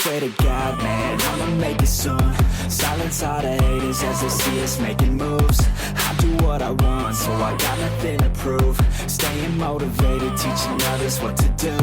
swear to God, man, I'ma make it soon. Silence all the haters as they see us making moves. I do what I want, so I got nothing to prove. Staying motivated, teaching others what to do.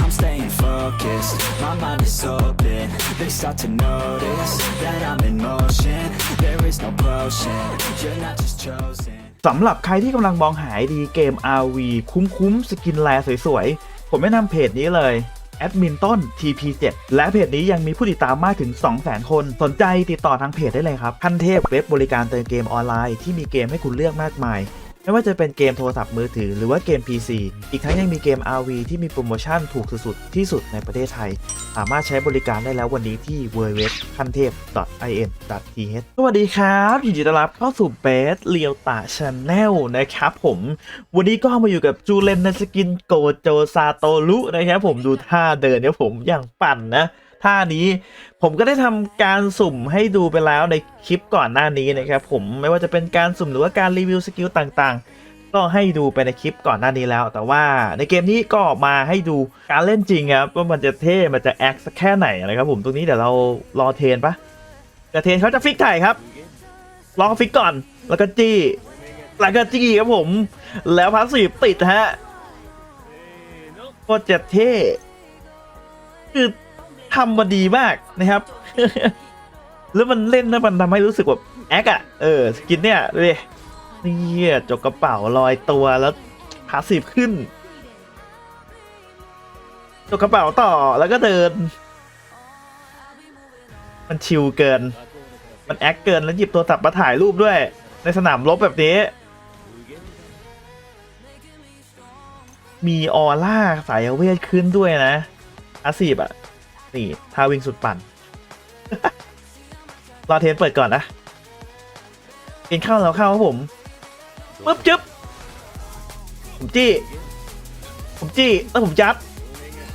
I'm staying focused, my mind is open. They start to notice that I'm in motion. There is no potion, you're not just chosen. สำหรับใครที่กำลังมองหาดีเกม RV คุ้มๆ สกินแลสวยๆ ผมแนะนำเพจนี้เลย แอดมินต้น TP7 และเพจนี้ยังมีผู้ติดตามมากถึง 200,000 คน สนใจติดต่อทางเพจได้เลยครับ ขั้นเทพเว็บบริการเติมเกมออนไลน์ที่มีเกมให้คุณเลือกมากมาย ไม่ว่าจะเป็นเกมโทรศัพท์มือถือหรือว่าเกม PC อีกทั้งยังมีเกม RV ที่มีโปรโมชั่นถูกสุดๆที่สุดในประเทศไทย สามารถใช้บริการได้แล้ววันนี้ที่ www คันเทพ .in.th สวัสดีครับยินดีต้อนรับเข้าสู่เบสเลียวตาชาแนลนะครับผม วันนี้ก็มาอยู่กับจูเลนในสกินโกโจซาโตรุนะครับผมดูท่าเดินเนี่ยผมอย่างปั่นนะ ท่านี้ ผมก็ได้ทำการสุ่มให้ดูไปแล้วในคลิปก่อนหน้านี้นะครับผมไม่ว่าจะเป็นการสุ่มหรือว่าการรีวิวสกิลต่างๆ ก็ให้ดูไปในคลิปก่อนหน้านี้แล้ว แต่ว่าในเกมนี้ก็มาให้ดูการเล่นจริงครับว่ามันจะเท่มันจะแอคสักแค่ไหนนะครับผมตรงนี้เดี๋ยวเรารอเทนปะจะเทนเขาจะฟิกถ่ายครับลองฟิกก่อนแล้วก็จี้แล้วก็จี้ครับผม แล้วพาสซีฟติดฮะโคตรจะเท่คือ ทำมาดีมากนะครับ แล้วมันเล่นแล้วมันทำให้รู้สึกแบบแอคอะเออสกินเนี่ยดูดินี่จกกระเป๋าลอยตัวแล้วพาสีฟขึ้นจกกระเป๋าต่อแล้วก็เดิน มันชิลเกิน มันแอคเกินแล้วหยิบตัวตับมาถ่ายรูปด้วย ในสนามรบแบบนี้ มีออร่าสายเวทขึ้นด้วยนะอาซีบอะ นี่ท่าวิ่งสุดปั่น รอเทนเปิดก่อนนะเกณเข้าแล้วเข้าครับผมปึ๊บจึ๊บผมจี้ ผมจี้แล้วผมจัด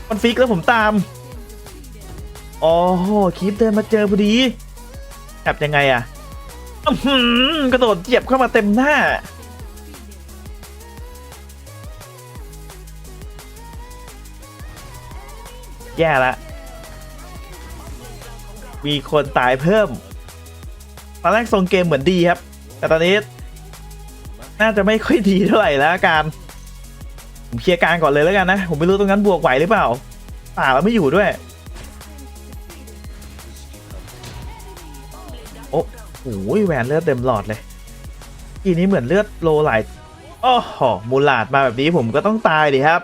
มันฟิกแล้วผมตามอ๋อคลิปเดินมาเจอพอดีแอบยังไงอะกระโดดเหยียบเข้ามาเต็มหน้าแย่ละ มีคนตายเพิ่ม ตอนแรกทรงเกมเหมือนดีครับ แต่ตอนนี้ น่าจะไม่ค่อยดีเท่าไหร่แล้วการผมเคลียร์การก่อนเลยแล้วกันนะ ผมไม่รู้ตรงนั้นบวกไหวหรือเปล่าป่าแล้วไม่อยู่ด้วย โอ้โหแหวนเลือดเต็มหลอดเลยทีนี้เหมือนเลือดโลหลายโอ้โหมูลาดมาแบบนี้ผมก็ต้องตายดิครับ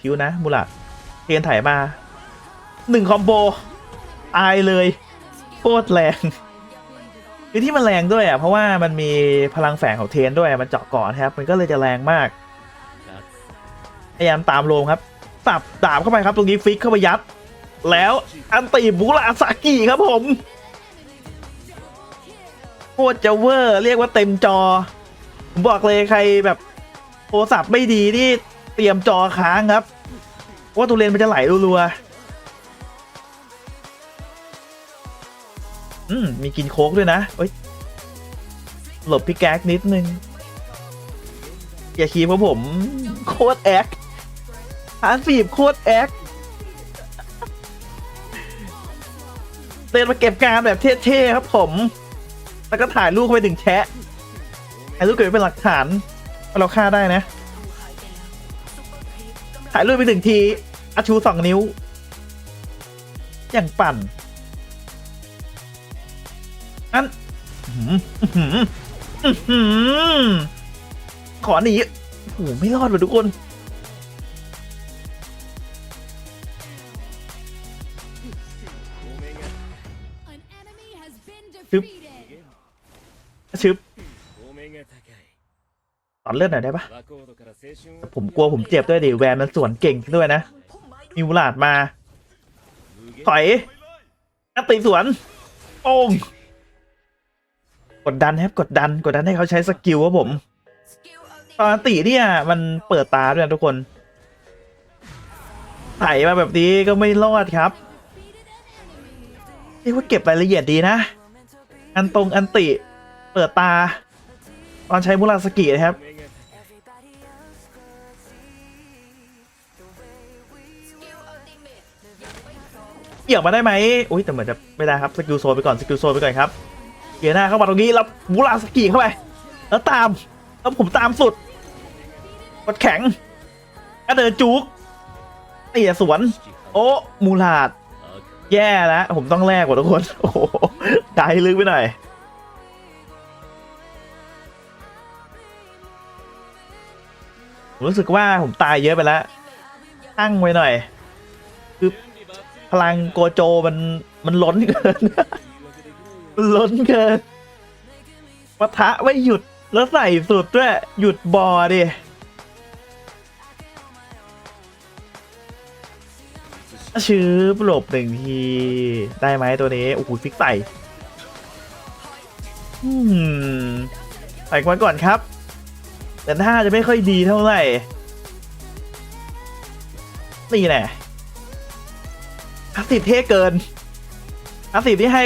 พิวนะมูลาดเทียนไถมาหนึ่งคอมโบตายเลยโคตรแรงคือที่มันแรงด้วยอะเพราะว่ามันมีพลังแฝงของเทนด้วยมันเจาะก่อนครับ มันก็เลยจะแรงมากพยายามตามโลมครับสับดาบเข้าไปครับตรงนี้ฟิกเข้าไปยัด แล้วอันตีบุราสากิครับผมโคตรจะเวอร์เรียกว่าเต็มจอ ผมบอกเลยใครแบบโทรศัพท์ไม่ดีนี่ เตรียมจอค้างครับ ว่าตัวเลนมันจะไหลรัวๆอืมมีกินโค้กด้วยนะเอ้ยหลบพี่แก๊กนิดนึง อย่าคีเพราะผม โคตรแอคหานสีบโคตรแอคเดินมาเก็บการแบบเท่ๆครับผม แล้วก็ถ่ายรูปไปถึงแชะถ่ายรูปเก็บเป็นหลักฐาน เราฆ่าได้นะ ถ่ายรูปไปถึงทีอาชูสองนิ้ว อย่างปั่นอันขอหนีโอ้โหไม่รอดว่ะทุกคน An enemy has been Oop. defeated. ชึบ ตอนเลือดหน่อยได้ปะผมกลัวผมเจ็บด้วยดิแวนมันสวนเก่งด้วยนะมีมูลาดมา ถอยอันติสวนโป้งกดดันครับกดดันกดดันให้เขาใช้สกิลครับผมตอนติเนี่ยมันเปิดตาด้วยนะทุกคนไถมาแบบนี้ก็ไม่รอดครับเรียกว่าเก็บรายละเอียดดีนะ อันตรงอันติ เปิดตา ตอนใช้มุราสกินะครับ เกี่ยวมาได้ไหมอุ้ยแต่เหมือนจะไม่ได้ครับสกิลโซนไปก่อนสกิลโซนไปก่อนครับเกียร์หน้าเข้ามาตรงนี้แล้วมูราสกิเข้าไปแล้วตามแล้วผมตามสุดกดแข็งก็เดินจุกเตี่ยสวน โอ้มูลาด แย่แล้วผมต้องแลกกว่ะทุกคน โอ้โหใจลึกไปหน่อยผมรู้สึกว่าผมตายเยอะไปแล้วตั้งไว้หน่อยคือ ลังโกโจมันมันล้นเกิน มันล้นเกินปะทะไม่หยุดแล้วใส่สุดด้วย หยุดบอดิชื้อหลบหนึ่งที ได้ไหมตัวนี้ โอ้โหฟิกใส่อืมใส่มาก่อนครับ แต่ท่าจะไม่ค่อยดีเท่าไหร่นี่แหละ พาสซีฟเท่เกินพาสซีฟที่ให้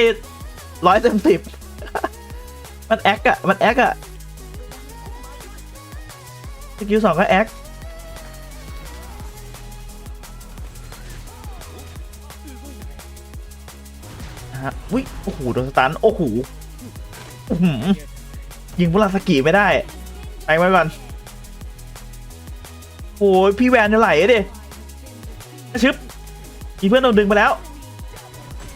ร้อยเต็มสิบมันแอคอะมันแอคอะสกิลสองก็แอคนะฮะวิโอ้โหโดนสตันโอ้โหยิงพวกลาสกีไม่ได้ไปไว้ก่อนโอ้ยพี่แวนจะไหลอะดิชึบ มีเพื่อนโดนดึงไปแล้ว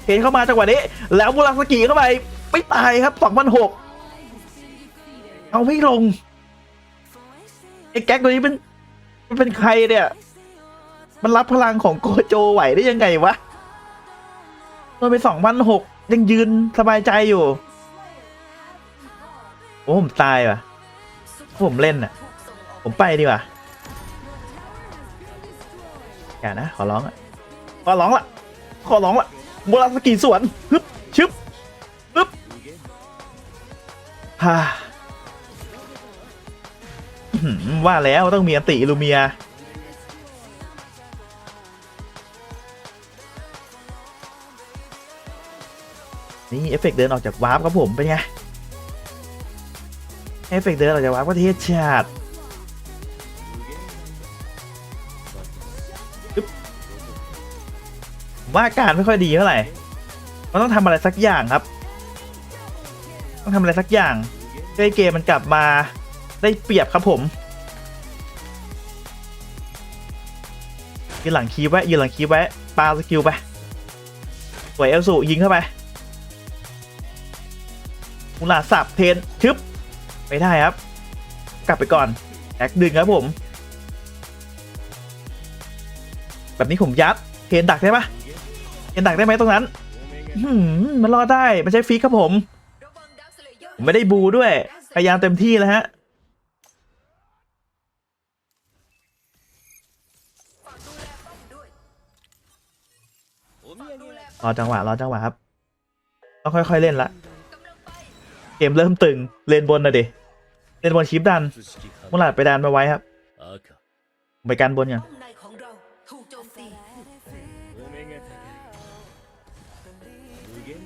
เห็นเข้ามาจังหวะนี้ แล้วมูราสกีเข้าไปไม่ตายครับสองพันหกเอาไม่ลงไอ้แก๊กตัวนี้เป็นมันเป็นใครเนี่ย มันรับพลังของโกโจไหวได้ยังไงวะโดนไปสองพันหกยังยืนสบายใจอยู่ โอ้ผมตายว่ะผมเล่นอะ ผมไปดีกว่า อย่านะ ขอร้องอะ ขอร้องละขอร้องละโมราสกีสวนฮึบชึบฮึบฮ่าว่าแล้วต้องมีอันติลูเมียนี่เอฟเฟกต์เดินออกจากวาร์ปครับผมเป็นไง เอฟเฟกต์เดินออกจากวาร์ปก็เทศชาติ ว่าการไม่ค่อยดีเท่าไหร่มันต้องทำอะไรสักอย่างครับ ต้องทำอะไรสักอย่างเพื่อให้เกมมันกลับมาได้เปรียบครับผมยืนหลังคีไว้ยืนหลังคีไว้ปาสกิลไปสวยเอลสูยิงเข้าไปมูลาสับเทนชึบไม่ได้ครับ กลับไปก่อนแอคดึงครับผม แบบนี้ผมยัดเทนดักได้ปะ เทนดักได้ไหมตรงนั้นหือมันรอดได้มันใช้ฟิกครับผมผมไม่ได้บูด้วย พยายามเต็มที่แล้วฮะรอจังหวะรอจังหวะครับต้องค่อยๆเล่นละเกมเริ่มตึงเลนบนนะดิเลนบนชิปดันมุลาดไปดันมาไว้ครับ ไปกันบนอย่างป้อมใน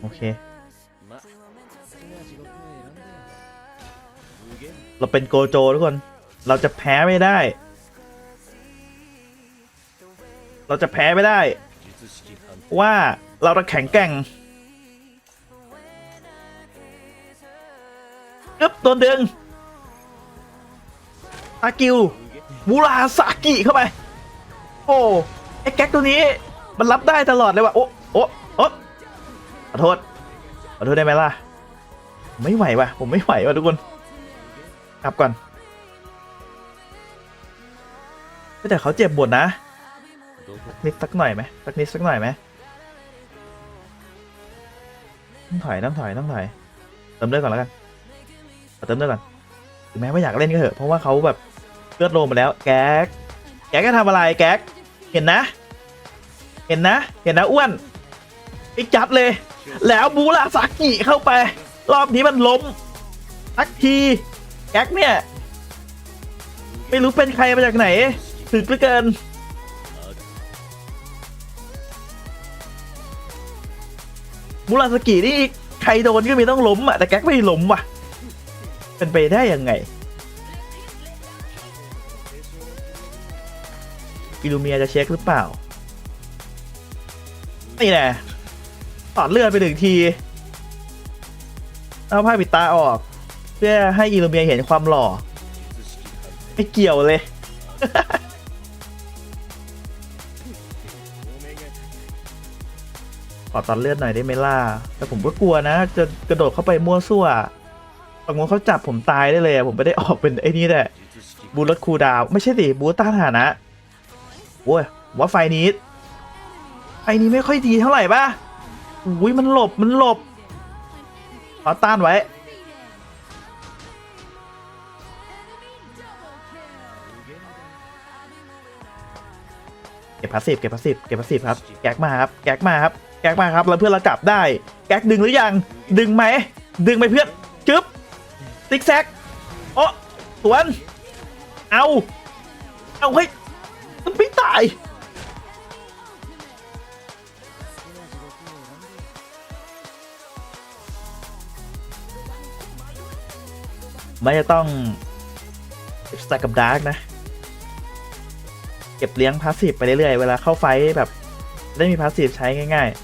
โอเค เราเป็นโกโจทุกคน เราจะแพ้ไม่ได้ เราจะแพ้ไม่ได้ ว่าเราจะแข็งแกร่งอึ๊บโดนดึงอากิวมูราสากิเข้าไป โอ้ ไอ้แก๊กตัวนี้ มันรับได้ตลอดเลยว่ะ โอ้ โอ้ อ้ขอโทษขอโทษได้ไหมล่ะ ไม่ไหวว่ะ ผมไม่ไหวว่ะทุกคนกลับก่อนแต่เขาเจ็บปวดนะนิดสักหน่อยไหมสักนิดสักหน่อยไหมต้องถอยต้องถอยต้องถอยเติมเลือดก่อนแล้วกันเติมเลือดก่อนถึงแม้ว่าอยากเล่นก็เถอะเพราะว่าเขาแบบเลือดโลมไปแล้ว แก๊กแก๊กจะทำอะไรแก๊กเห็นนะ เห็นนะ เห็นนะอ้วนไอ้จัดเลย แล้วบูราซากิเข้าไป รอบนี้มันล้มทักทีแก๊กเนี่ย ไม่รู้เป็นใครมาจากไหน ถึกเหลือเกินมูราสกินี่ใครโดนก็มีต้องล้มอะ แต่แก๊กไม่ล้มว่ะ เป็นไปได้ยังไงอิลูเมียจะเช็คหรือเปล่า นี่แน่ ตอดเลือดไปหนึ่งที เอาผ้าปิดตาออก เพื่อให้อิลูเมียเห็นความหล่อ ไม่เกี่ยวเลย ขอตัดเลือดหน่อยได้ไหมล่ะ แต่ผมก็กลัวนะ จะกระโดดเข้าไปมั่วซั่วบางคนเขาจับผมตายได้เลยอะผมไม่ได้ออกเป็นไอ้นี่แหละ บูลดคูดาว ไม่ใช่ดิบูต้านฐานะ โอ้ยว่าไฟนี้ ไฟนี้ไม่ค่อยดีเท่าไหร่ป่ะ อุ้ยมันหลบมันหลบขอต้านไว้ เก็บพาสซีฟเก็บพาสซีฟเก็บพาสซีฟครับ แก๊กมาครับ แก๊กมาครับ แก๊กมาครับ แล้วเพื่อนเรากลับได้ แก๊กดึงหรือยัง ดึงไหม ดึงไปเพื่อน จึ๊บ ติ๊กแซกโอ้สวน เอา เอาเฮ้ยมันไม่ตาย ไม่จะต้องสแต็กกับดาร์กนะ เก็บเลี้ยงพาสซีฟไปเรื่อยๆ เวลาเข้าไฟแบบได้มีพาสซีฟใช้ง่ายๆ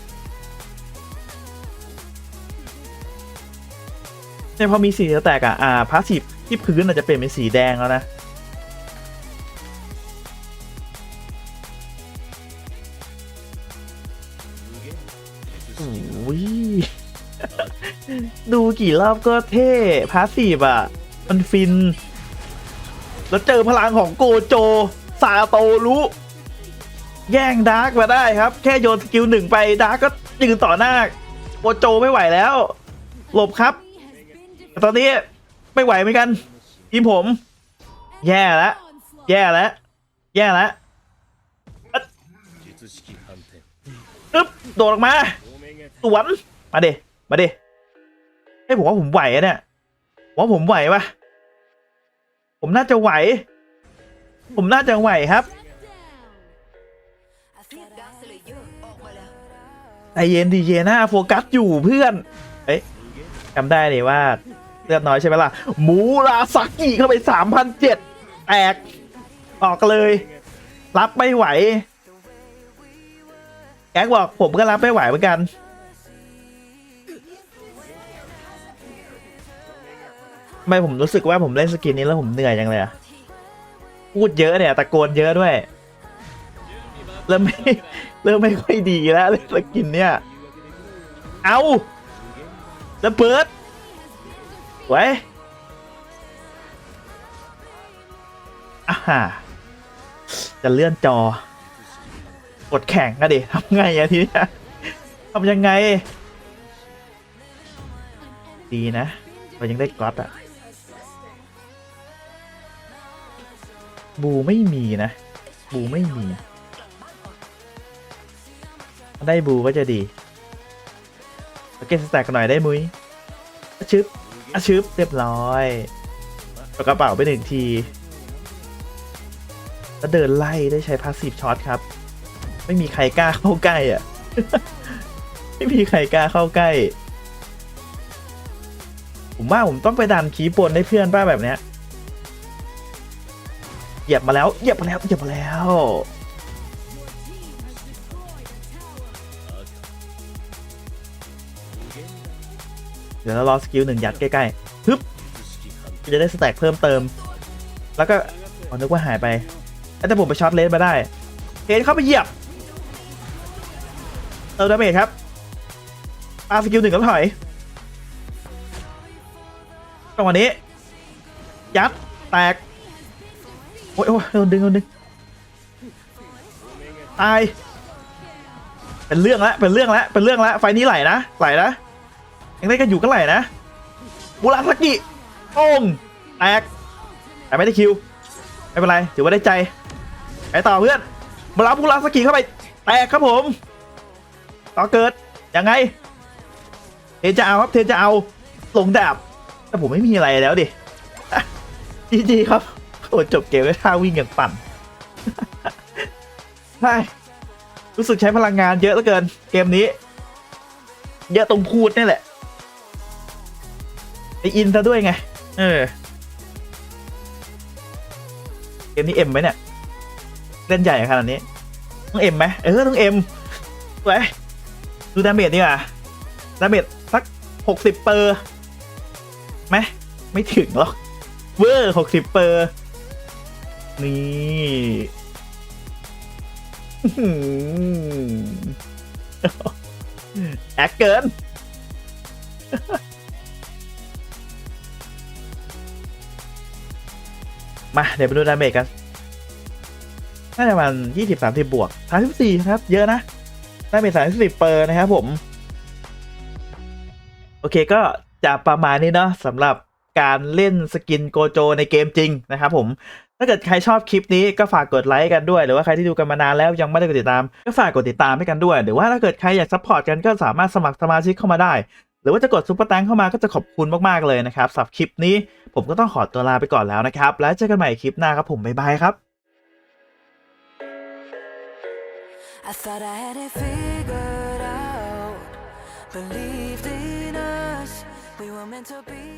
เนี่ยพอมีสีแตกอะอ่าพาสซีฟที่พื้นอาจจะเปลี่ยนเป็นสีแดงแล้วนะโอ้ยดูกี่รอบก็เท่พาสซีฟอะ มันฟิน แล้วเจอพลังของโกโจซาโตรุแย่งดาร์กมาได้ครับ แค่โยนสกิลหนึ่งไปดาร์กก็ยืนต่อหน้าโกโจไม่ไหวแล้ว หลบครับ ตอนนี้ไม่ไหวเหมือนกันทีมผม แย่แล้วแย่แล้วแย่แล้วอึ๊บโดดออกมาสวนมาเดมาเดเฮ้ยผมว่าผมไหวอะเนี่ย ว่าผมไหวปะผมน่าจะไหว ผมน่าจะไหวครับเรียกดาร์คสเลเยอร์ออกมาแล้วใจเย็นดีเจน่าโฟกัสอยู่เพื่อน เอ๊ะจำได้เลยว่าเลือดน้อยใช่ไหมล่ะมูราซากิเข้าไปสามพันเจ็ดแตก ออกเลย รับไม่ไหว แก๊กบอกผมก็รับไม่ไหวเหมือนกัน ไมผมรู้สึกว่าผมเล่นสกินนี้แล้วผมเหนื่อยจังเลยอะพูดเยอะเนี่ยตะโกนเยอะด้วย เริ่มไม่เริ่มไม่ค่อยดีแล้วเล่นสกินเนี่ย เอาแล้วเปิดไว้อ่าจะเลื่อนจอกดแข่งอะดิทำไงอะทีเนี้ยทำยังไง ดีนะ เรายังได้ก๊อตอะ บูไม่มีนะ บูไม่มี ได้บูก็จะดีโอเคสแต็กกันหน่อยได้มุ้ยอะชึบอะชึบเรียบร้อยเอากระเป๋าไปหนึ่งที แล้วเดินไล่ได้ใช้พาสซีฟช็อตครับ ไม่มีใครกล้าเข้าใกล้อะ ไม่มีใครกล้าเข้าใกล้ ผมว่าผมต้องไปดันคีย์บนให้เพื่อนป้าแบบเนี้ย ยียบมาแล้วเหยียบมาแล้วเหยียบมาแล้วเดี๋ยวเรารอสกิลหนึ่งยัดใกล้ๆฮึบจะได้สแต็กเพิ่มเติม แล้วก็อนึกว่าหายไปแต่ผมไปช็อตเลนมาได้เห็นเข้าไปเหยียบเติมดาเมจครับปาสกิลหนึ่งแล้วถอยจังหวะนี้ ยัด แตก โอ้ยโอ้ยโดนดึงโดนดึงตายเป็นเรื่องแล้วเป็นเรื่องแล้วเป็นเรื่องแล้วไฟนี้ไหลนะไหลนะยังได้กันอยู่ก็ไหลนะบุราสกิโป้งแตกแต่ไม่ได้คิวไม่เป็นไรถือว่าได้ใจไปต่อเพื่อนมารับบุราสกิเข้าไปแตกครับผมต่อเกิดยังไงเทนจะเอาครับเทนจะเอาลงดาบแต่ผมไม่มีอะไรแล้วดิจีจีครับ โอ้จบเกมด้วยท่าวิ่งอย่างปั่นใช่รู้สึกใช้พลังงานเยอะเหลือเกิน เกมนี้ เยอะตรงพูดนี่แหละไออินซะด้วยไง เออ เกมนี้เอ็มไหมเนี่ย เล่นใหญ่ขนาดนี้ ต้องเอ็มไหมเออต้องเอ็มไว้ดูดาเมจดีกว่าดาเมจสักหกสิบเปอร์ไหมไม่ถึงหรอก เวอร์หกสิบเปอร์ นี่แอคเกินมา เดี๋ยวไปดูดาเมจกัน น่าจะประมาณยี่สิบสามสิบบวกสามสิบสี่ครับ เยอะนะได้เป็นสามสิบเปอร์นะครับผม โอเคก็จะประมาณนี้เนาะสำหรับการเล่นสกินโกโจในเกมจริงนะครับผม ถ้าเกิดใครชอบคลิปนี้ก็ฝากกดไลค์กันด้วย หรือว่าใครที่ดูกันมานานแล้วยังไม่ได้กดติดตาม ก็ฝากกดติดตามให้กันด้วย หรือว่าถ้าเกิดใครอยากซัพพอร์ตกันก็สามารถสมัครสมาชิกเข้ามาได้ หรือว่าจะกดซุปเปอร์แตงเข้ามาก็จะขอบคุณมากๆเลยนะครับสำหรับคลิปนี้ ผมก็ต้องขอตัวลาไปก่อนแล้วนะครับ แล้วเจอกันใหม่คลิปหน้าครับผมบ๊ายบายครับ I thought I had it figured out. Believed in us, we were meant to be.